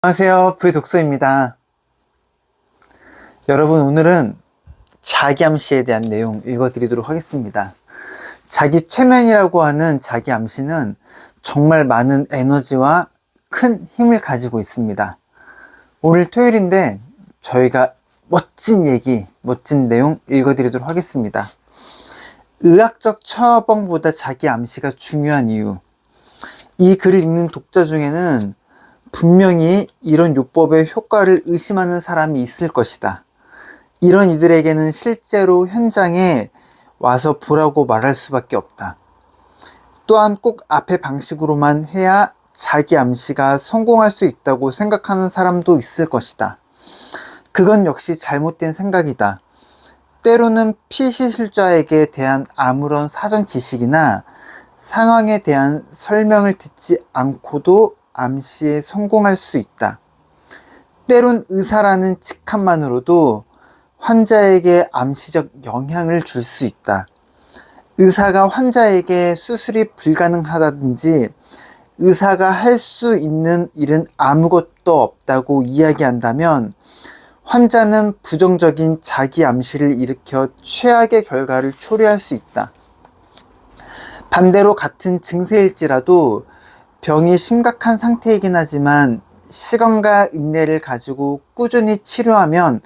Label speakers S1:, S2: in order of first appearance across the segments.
S1: 안녕하세요. 브이독서입니다. 여러분, 오늘은 자기암시에 대한 내용 읽어드리도록 하겠습니다. 자기 최면이라고 하는 자기 암시는 정말 많은 에너지와 큰 힘을 가지고 있습니다. 오늘 토요일인데 저희가 멋진 얘기, 멋진 내용 읽어드리도록 하겠습니다. 의학적 처방보다 자기 암시가 중요한 이유. 이 글을 읽는 독자 중에는 분명히 이런 요법의 효과를 의심하는 사람이 있을 것이다. 이런 이들에게는 실제로 현장에 와서 보라고 말할 수밖에 없다. 또한 꼭 앞의 방식으로만 해야 자기 암시가 성공할 수 있다고 생각하는 사람도 있을 것이다. 그건 역시 잘못된 생각이다. 때로는 피시술자에게 대한 아무런 사전 지식이나 상황에 대한 설명을 듣지 않고도 암시에 성공할 수 있다. 때론 의사라는 직함만으로도 환자에게 암시적 영향을 줄 수 있다. 의사가 환자에게 수술이 불가능하다든지 의사가 할 수 있는 일은 아무것도 없다고 이야기한다면 환자는 부정적인 자기 암시를 일으켜 최악의 결과를 초래할 수 있다. 반대로 같은 증세일지라도 병이 심각한 상태이긴 하지만 시간과 인내를 가지고 꾸준히 치료하면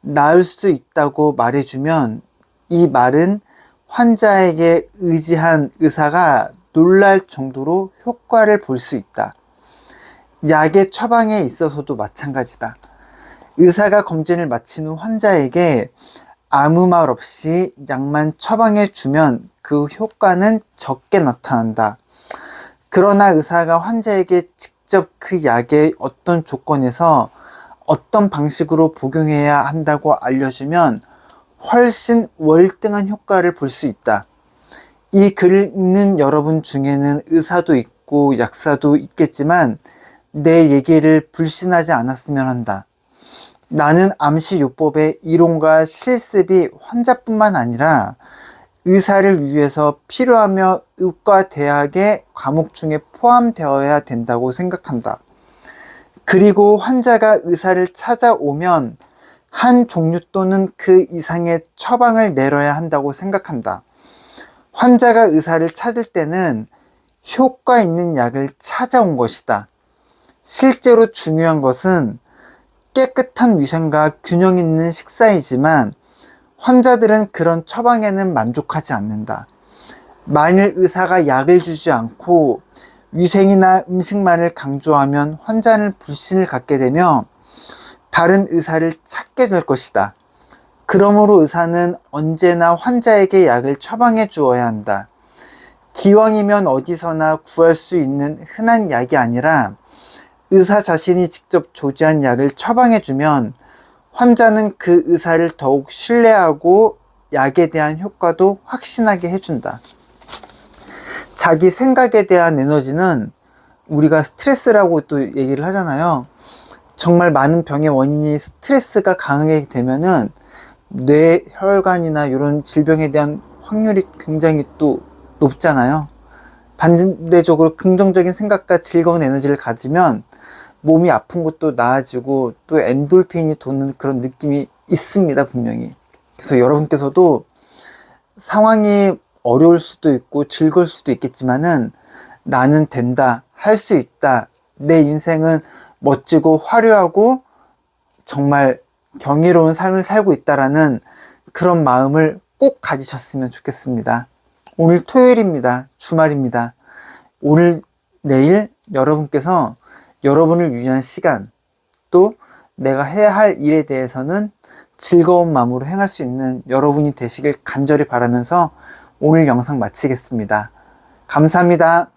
S1: 나을 수 있다고 말해주면 이 말은 환자에게 의지한 의사가 놀랄 정도로 효과를 볼 수 있다. 약의 처방에 있어서도 마찬가지다. 의사가 검진을 마친 후 환자에게 아무 말 없이 약만 처방해 주면 그 효과는 적게 나타난다. 그러나 의사가 환자에게 직접 그 약의 어떤 조건에서 어떤 방식으로 복용해야 한다고 알려주면 훨씬 월등한 효과를 볼 수 있다. 이 글을 읽는 여러분 중에는 의사도 있고 약사도 있겠지만 내 얘기를 불신하지 않았으면 한다. 나는 암시요법의 이론과 실습이 환자뿐만 아니라 의사를 위해서 필요하며 의과 대학의 과목 중에 포함되어야 된다고 생각한다. 그리고 환자가 의사를 찾아오면 한 종류 또는 그 이상의 처방을 내려야 한다고 생각한다. 환자가 의사를 찾을 때는 효과 있는 약을 찾아온 것이다. 실제로 중요한 것은 깨끗한 위생과 균형 있는 식사이지만 환자들은 그런 처방에는 만족하지 않는다. 만일 의사가 약을 주지 않고 위생이나 음식만을 강조하면 환자는 불신을 갖게 되며 다른 의사를 찾게 될 것이다. 그러므로 의사는 언제나 환자에게 약을 처방해 주어야 한다. 기왕이면 어디서나 구할 수 있는 흔한 약이 아니라 의사 자신이 직접 조지한 약을 처방해 주면 환자는 그 의사를 더욱 신뢰하고 약에 대한 효과도 확신하게 해준다. 자기 생각에 대한 에너지는 우리가 스트레스라고 또 얘기를 하잖아요. 정말 많은 병의 원인이 스트레스가 강하게 되면은 뇌 혈관이나 이런 질병에 대한 확률이 굉장히 또 높잖아요. 반대적으로 긍정적인 생각과 즐거운 에너지를 가지면 몸이 아픈 것도 나아지고 또 엔돌핀이 도는 그런 느낌이 있습니다, 분명히. 그래서 여러분께서도 상황이 어려울 수도 있고 즐거울 수도 있겠지만은 나는 된다, 할 수 있다, 내 인생은 멋지고 화려하고 정말 경이로운 삶을 살고 있다라는 그런 마음을 꼭 가지셨으면 좋겠습니다. 오늘 토요일입니다. 주말입니다. 오늘, 내일 여러분께서 여러분을 위한 시간, 또 내가 해야 할 일에 대해서는 즐거운 마음으로 행할 수 있는 여러분이 되시길 간절히 바라면서 오늘 영상 마치겠습니다. 감사합니다.